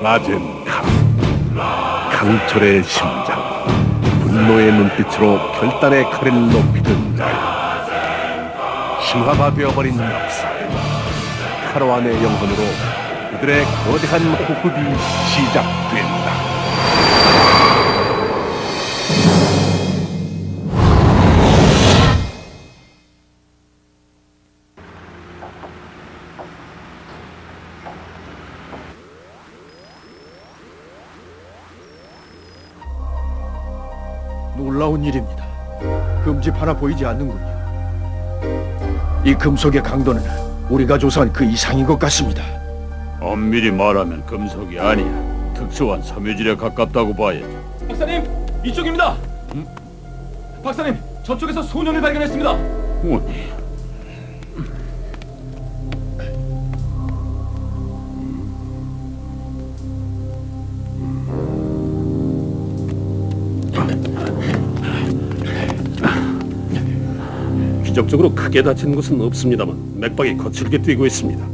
라젠카 강철의 심장 분노의 눈빛으로 결단의 칼을 높이던 자야 신화가 되어버린 역사 카로안의 영혼으로 그들의 거대한 호흡이 시작된다 놀라운 일입니다. 금집 하나 보이지 않는군요. 이 금속의 강도는 우리가 조사한 그 이상인 것 같습니다. 엄밀히 말하면 금속이 아니야. 특수한 섬유질에 가깝다고 봐야지. 박사님 이쪽입니다. 박사님 저쪽에서 소년을 발견했습니다. 오니 기적적으로 크게 다친 곳은 없습니다만 맥박이 거칠게 뛰고 있습니다.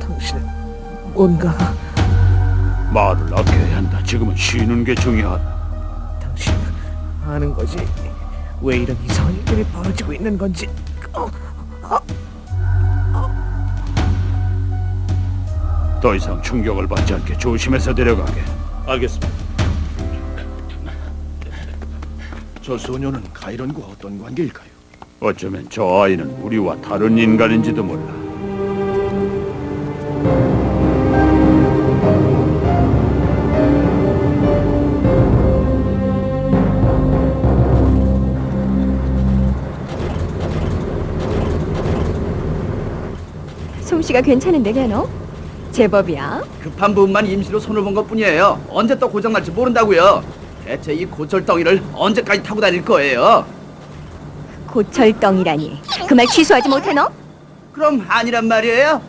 당신은 뭔가 말을 아껴야 한다. 지금은 쉬는 게 중요하다. 당신은 아는 거지 왜 이런 이상한 일들이 벌어지고 있는 건지 어, 더 이상 충격을 받지 않게 조심해서 데려가게. 알겠습니다. 저 소녀는 가이런과 어떤 관계일까요? 어쩌면 저 아이는 우리와 다른 인간인지도 몰라. 솜씨가 괜찮은데 걔너? 제법이야. 급한 부분만 임시로 손을 본 것뿐이에요. 언제 또 고장 날지 모른다고요. 대체 이 고철덩이를 언제까지 타고 다닐 거예요? 고철덩이라니. 그 말 취소하지 못해 너? 그럼 아니란 말이에요?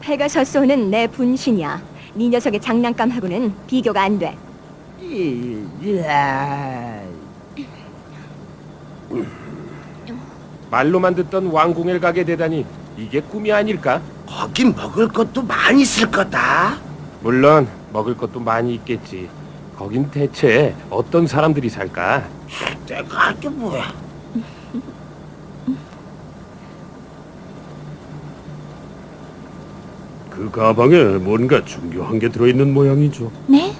페가서소는 내 분신이야. 네 녀석의 장난감하고는 비교가 안 돼. 이, 이야. 말로만 듣던 왕궁에 가게 되다니 이게 꿈이 아닐까? 거긴 먹을 것도 많이 있을 거다. 물론 먹을 것도 많이 있겠지. 거긴 대체 어떤 사람들이 살까? 내가 알게 뭐야. 그 가방에 뭔가 중요한 게 들어있는 모양이죠. 네?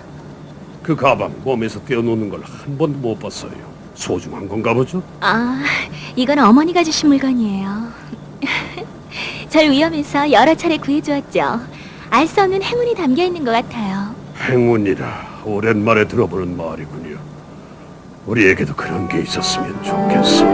그 가방 몸에서 떼어놓는 걸 한 번도 못 봤어요. 소중한 건가 보죠? 아, 이건 어머니가 주신 물건이에요. 절 위험해서 여러 차례 구해주었죠. 알 수 없는 행운이 담겨 있는 것 같아요. 행운이라 오랜만에 들어보는 말이군요. 우리에게도 그런 게 있었으면 좋겠어.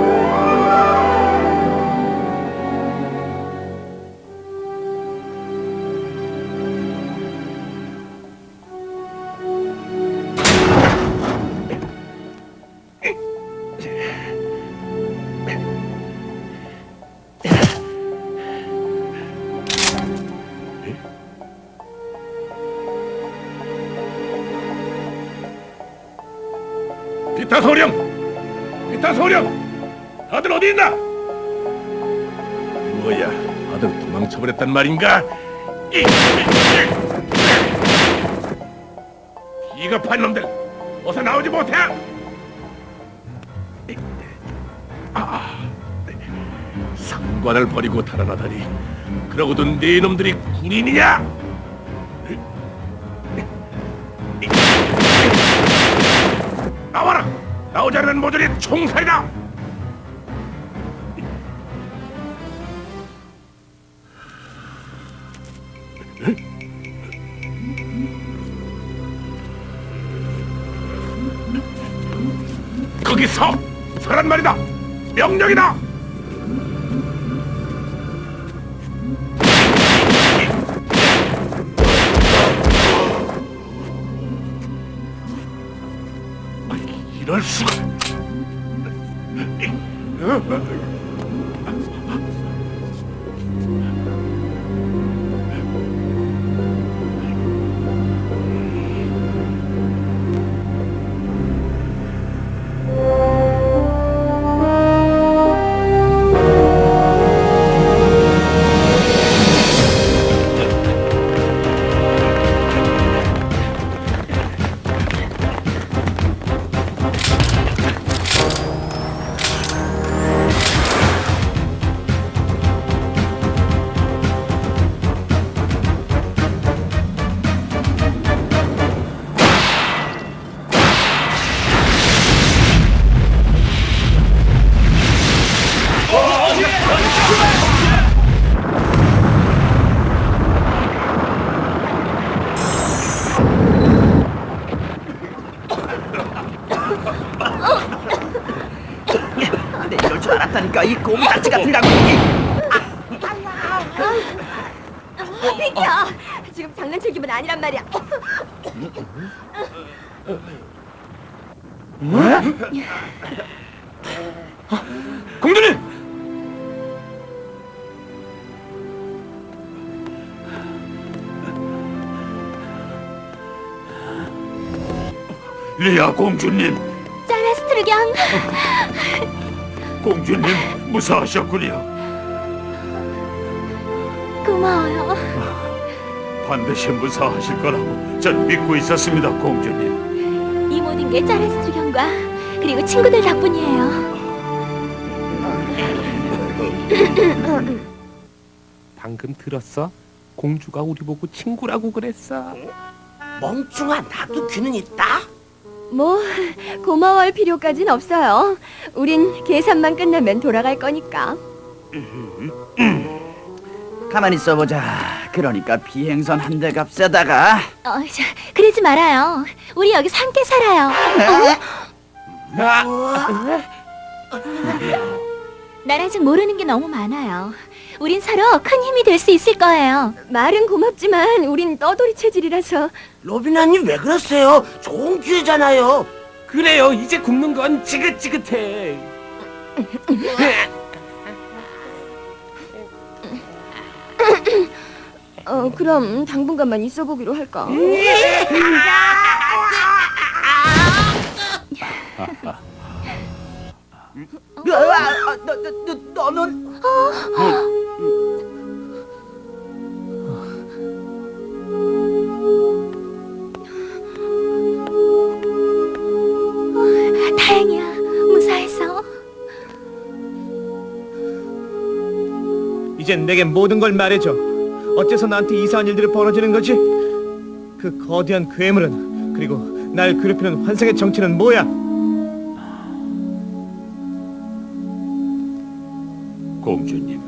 뭐야, 다들 도망쳐버렸단 말인가? 이- 비겁한 놈들! 어서 나오지 못해! 아, 상관을 버리고 달아나다니 그러고도 네 놈들이 군인이냐? 나와라! 나오지 않는 모조리 총살이다! 거기 서 서란 말이다! 명령이다! 이 꼬무딱지 같은 장군이 비켜! 지금 장난칠 기분 아니란 말이야. 공주님! 리아 공주님, 짜라스트르경! 공주님 무사하셨군요. 고마워요. 반드시 무사하실 거라고 전 믿고 있었습니다, 공주님. 이 모든 게 짜라스트르경과 그리고 친구들 덕분이에요. 방금 들었어? 공주가 우리 보고 친구라고 그랬어. 멍충아 나도 귀는 있다. 뭐 고마워할 필요까진 없어요. 우린 계산만 끝나면 돌아갈 거니까. 가만히 있어보자 그러니까 비행선 한 대 값에다가 어, 자, 그러지 말아요. 우리 여기서 함께 살아요. 난 아직 모르는 게 너무 많아요. 우린 서로 큰 힘이 될 수 있을 거예요. 말은 고맙지만 우린 떠돌이 체질이라서 로비나님 왜 그러세요? 좋은 기회잖아요. 그래요. 이제 굽는 건 지긋지긋해. 어, 그럼 당분간만 있어 보기로 할까? 너는 다행이야. 무사해서. 이젠 내게 모든 걸 말해줘. 어째서 나한테 이상한 일들이 벌어지는 거지? 그 거대한 괴물은 그리고 날 괴롭히는 환상의 정체는 뭐야? 공주님,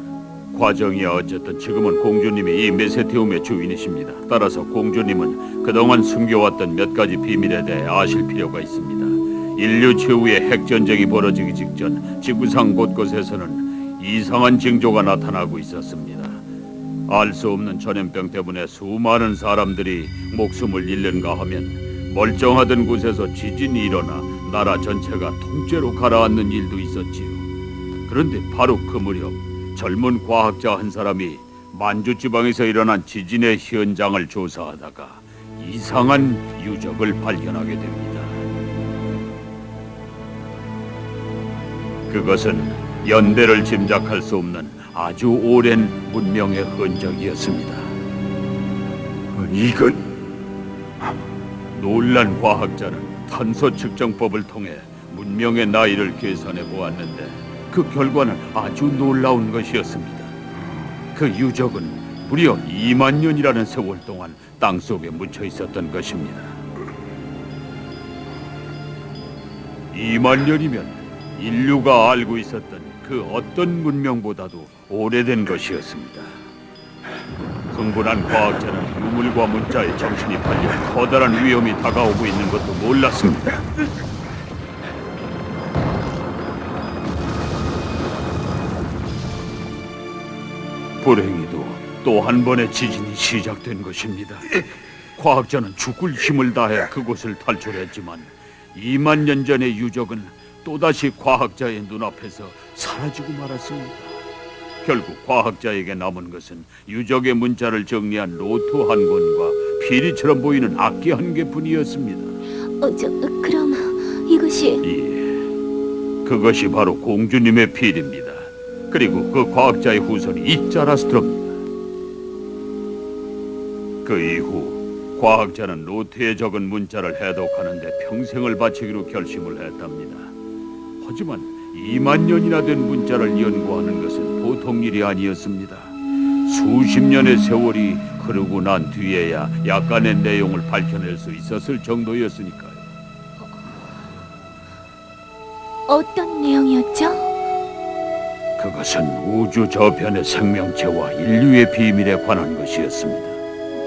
과정이 어쨌든 지금은 공주님이 이 메세티움의 주인이십니다. 따라서 공주님은 그동안 숨겨왔던 몇 가지 비밀에 대해 아실 필요가 있습니다. 인류 최후의 핵전쟁이 벌어지기 직전 지구상 곳곳에서는 이상한 징조가 나타나고 있었습니다. 알 수 없는 전염병 때문에 수많은 사람들이 목숨을 잃는가 하면 멀쩡하던 곳에서 지진이 일어나 나라 전체가 통째로 가라앉는 일도 있었지요. 그런데 바로 그 무렵 젊은 과학자 한 사람이 만주 지방에서 일어난 지진의 현장을 조사하다가 이상한 유적을 발견하게 됩니다. 그것은 연대를 짐작할 수 없는 아주 오랜 문명의 흔적이었습니다. 이건 놀란 과학자는 탄소 측정법을 통해 문명의 나이를 계산해 보았는데 그 결과는 아주 놀라운 것이었습니다. 그 유적은 무려 2만 년이라는 세월 동안 땅 속에 묻혀 있었던 것입니다. 2만 년이면 인류가 알고 있었던 그 어떤 문명보다도 오래된 것이었습니다. 흥분한 과학자는 유물과 문자에 정신이 팔려 커다란 위험이 다가오고 있는 것도 몰랐습니다. 불행히도 또 한 번의 지진이 시작된 것입니다. 과학자는 죽을 힘을 다해 그곳을 탈출했지만 2만 년 전의 유적은 또다시 과학자의 눈앞에서 사라지고 말았습니다. 결국 과학자에게 남은 것은 유적의 문자를 정리한 노트 한 권과 피리처럼 보이는 악기 한 개뿐이었습니다. 어, 저, 그럼 이것이 예, 그것이 바로 공주님의 필입니다. 그리고 그 과학자의 후손이 이자라스트로입니다. 그 이후 과학자는 노트에 적은 문자를 해독하는데 평생을 바치기로 결심을 했답니다. 하지만 2만 년이나 된 문자를 연구하는 것은 보통 일이 아니었습니다. 수십 년의 세월이 흐르고 난 뒤에야 약간의 내용을 밝혀낼 수 있었을 정도였으니까요. 어떤 내용이었죠? 그것은 우주 저편의 생명체와 인류의 비밀에 관한 것이었습니다.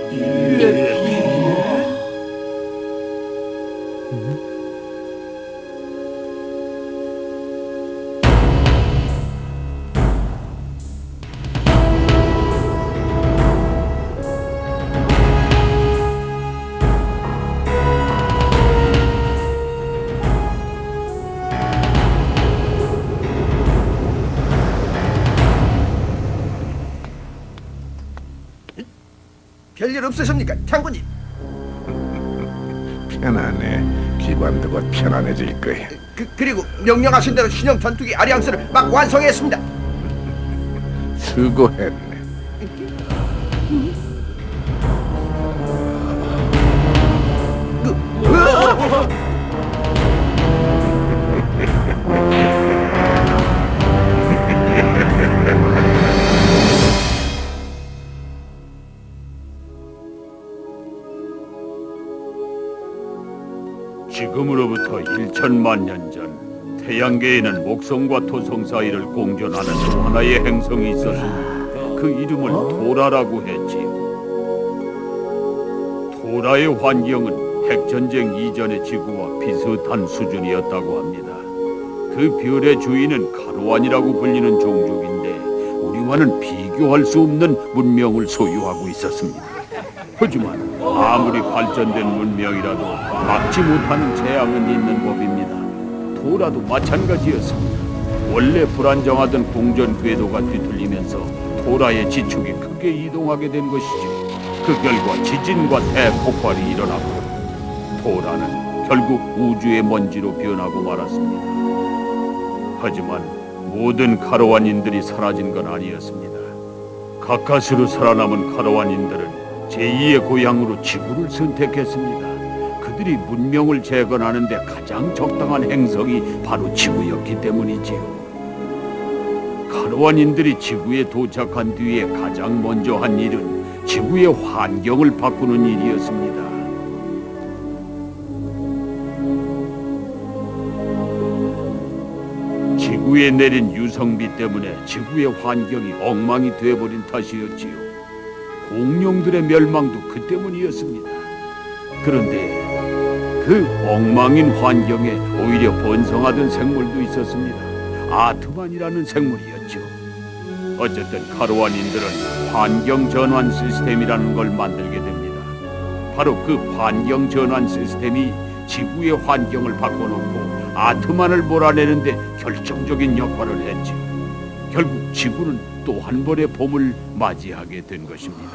별일 편안해. 기관도 곧 편안해질 거야. 그, 그리고 명령하신 대로 신형 전투기 아리앙스를 막 완성했습니다. 수고했네. 천만 년 전 태양계에는 목성과 토성 사이를 공존하는 또 하나의 행성이 있었습니다. 그 이름을 토라라고 했지요. 토라의 환경은 핵전쟁 이전의 지구와 비슷한 수준이었다고 합니다. 그 별의 주인은 카로안이라고 불리는 종족인데 우리와는 비교할 수 없는 문명을 소유하고 있었습니다. 하지만 아무리 발전된 문명이라도 막지 못하는 재앙은 있는 법입니다. 도라도 마찬가지였습니다. 원래 불안정하던 공전 궤도가 뒤틀리면서 도라의 지축이 크게 이동하게 된 것이죠. 그 결과 지진과 대폭발이 일어났고 도라는 결국 우주의 먼지로 변하고 말았습니다. 하지만 모든 카로안인들이 사라진 건 아니었습니다. 가까스로 살아남은 카로안인들은 제2의 고향으로 지구를 선택했습니다. 그들이 문명을 재건하는 데 가장 적당한 행성이 바로 지구였기 때문이지요. 카로안인들이 지구에 도착한 뒤에 가장 먼저 한 일은 지구의 환경을 바꾸는 일이었습니다. 지구에 내린 유성비 때문에 지구의 환경이 엉망이 되어버린 탓이었지요. 공룡들의 멸망도 그 때문이었습니다. 그런데 그 엉망인 환경에 오히려 번성하던 생물도 있었습니다. 아트만이라는 생물이었죠. 어쨌든 카로안인들은 환경 전환 시스템이라는 걸 만들게 됩니다. 바로 그 환경 전환 시스템이 지구의 환경을 바꿔놓고 아트만을 몰아내는데 결정적인 역할을 했지. 결국 지구는 또 한 번의 봄을 맞이하게 된 것입니다.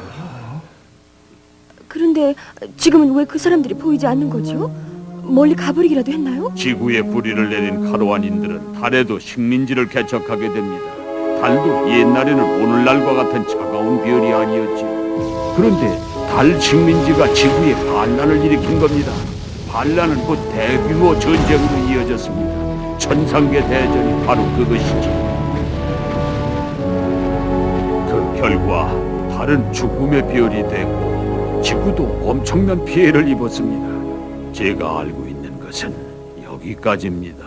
그런데 지금은 왜 그 사람들이 보이지 않는 거죠? 멀리 가버리기라도 했나요? 지구에 뿌리를 내린 카로안인들은 달에도 식민지를 개척하게 됩니다. 달도 옛날에는 오늘날과 같은 차가운 별이 아니었지요. 그런데 달 식민지가 지구에 반란을 일으킨 겁니다. 반란은 곧 대규모 전쟁으로 이어졌습니다. 천상계 대전이 바로 그것이지. 결과 달은 죽음의 별이 되고 지구도 엄청난 피해를 입었습니다. 제가 알고 있는 것은 여기까지입니다.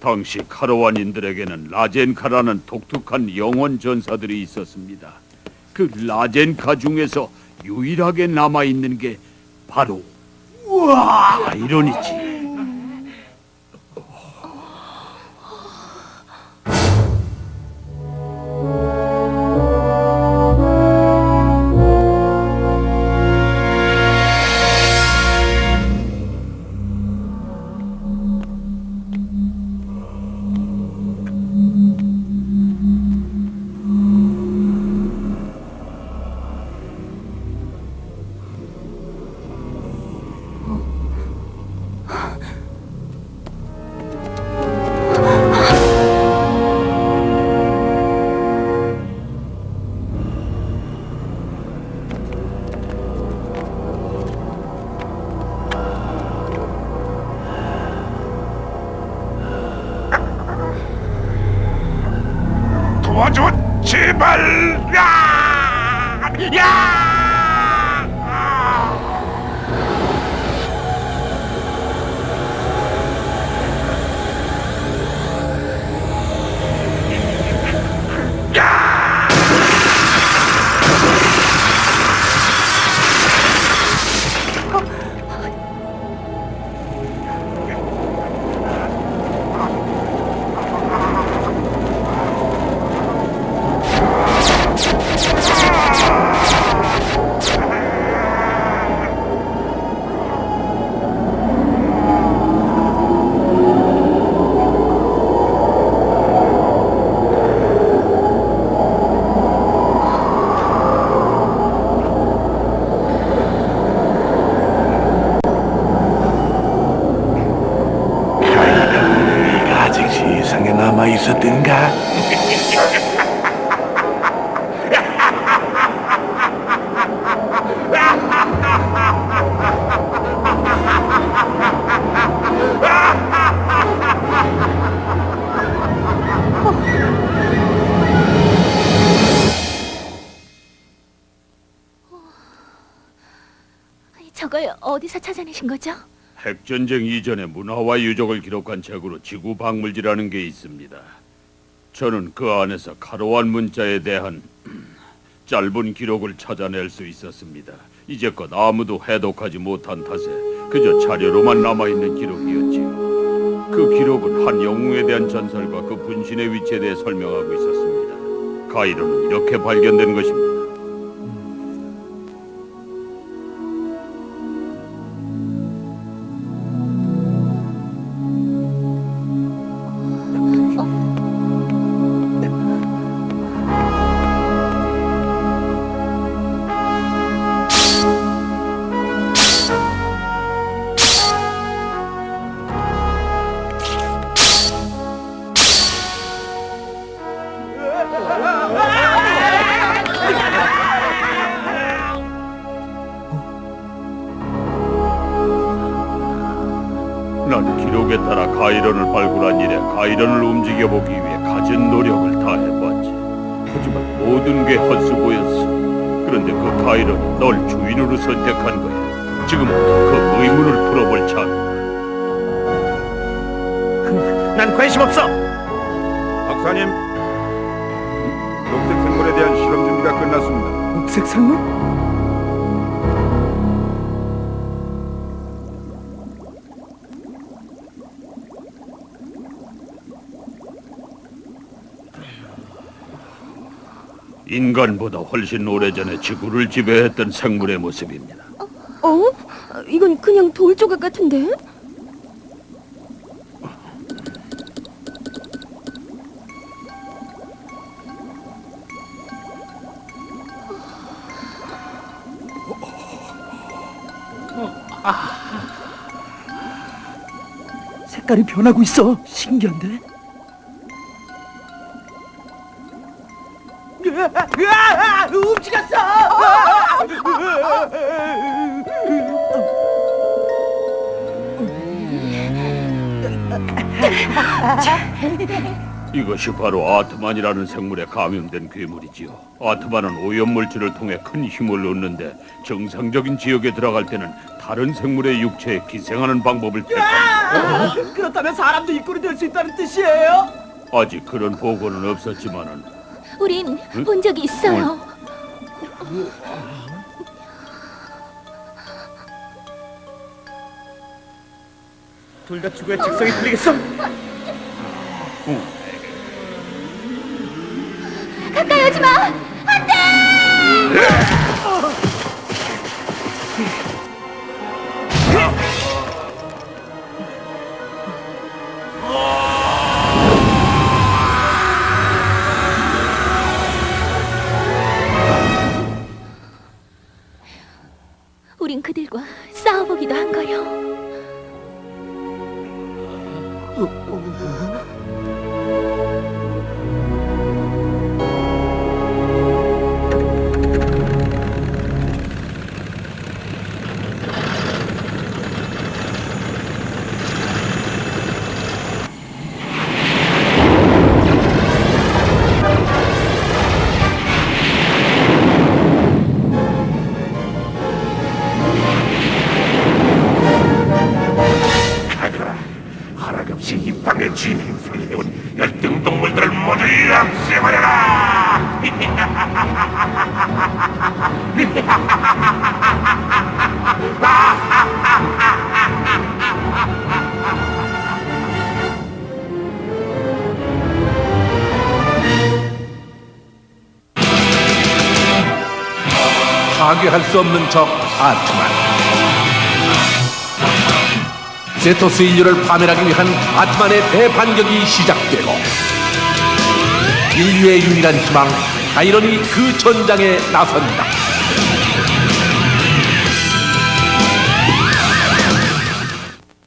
당시 카로안인들에게는 라젠카라는 독특한 영혼 전사들이 있었습니다. 그 라젠카 중에서 유일하게 남아 있는 게 바로 우와 아이러니지. 도와줘, 제발! 야! 야! 저걸 어디서 찾아내신 거죠? 핵전쟁 이전의 문화와 유적을 기록한 책으로 지구 박물지라는 게 있습니다. 저는 그 안에서 가로한 문자에 대한 짧은 기록을 찾아낼 수 있었습니다. 이제껏 아무도 해독하지 못한 탓에 그저 자료로만 남아있는 기록이었지요. 그 기록은 한 영웅에 대한 전설과 그 분신의 위치에 대해 설명하고 있었습니다. 가이로는 이렇게 발견된 것입니다. 그 가이런이 널 주인으로 선택한 거야. 지금부터 그 의문을 풀어볼 차례. 난 관심 없어. 박사님, 녹색 생물에 대한 실험 준비가 끝났습니다. 녹색 생물? 인간보다 훨씬 오래전에 지구를 지배했던 생물의 모습입니다. 어? 이건 그냥 돌 조각 같은데? 색깔이 변하고 있어. 신기한데? 으아! 움직였어! 이것이 바로 아트만이라는 생물에 감염된 괴물이지요. 아트만은 오염물질을 통해 큰 힘을 얻는데 정상적인 지역에 들어갈 때는 다른 생물의 육체에 기생하는 방법을 택합니다. 그렇다면 사람도 입꼬리 될 수 있다는 뜻이에요? 아직 그런 보고는 없었지만은 우린 본 적이 있어요. 둘다 지구의 직성이 풀리겠어? 가까이 오지 마! 우린 그들과 싸워보기도 한 거요. 모두 없애버려라! 파괴할 수 없는 적 아트만. 제토스 인류를 파멸하기 위한 아트만의 대반격이 시작되고 인류의 유일한 희망. 아이러니 그 전장에 나선다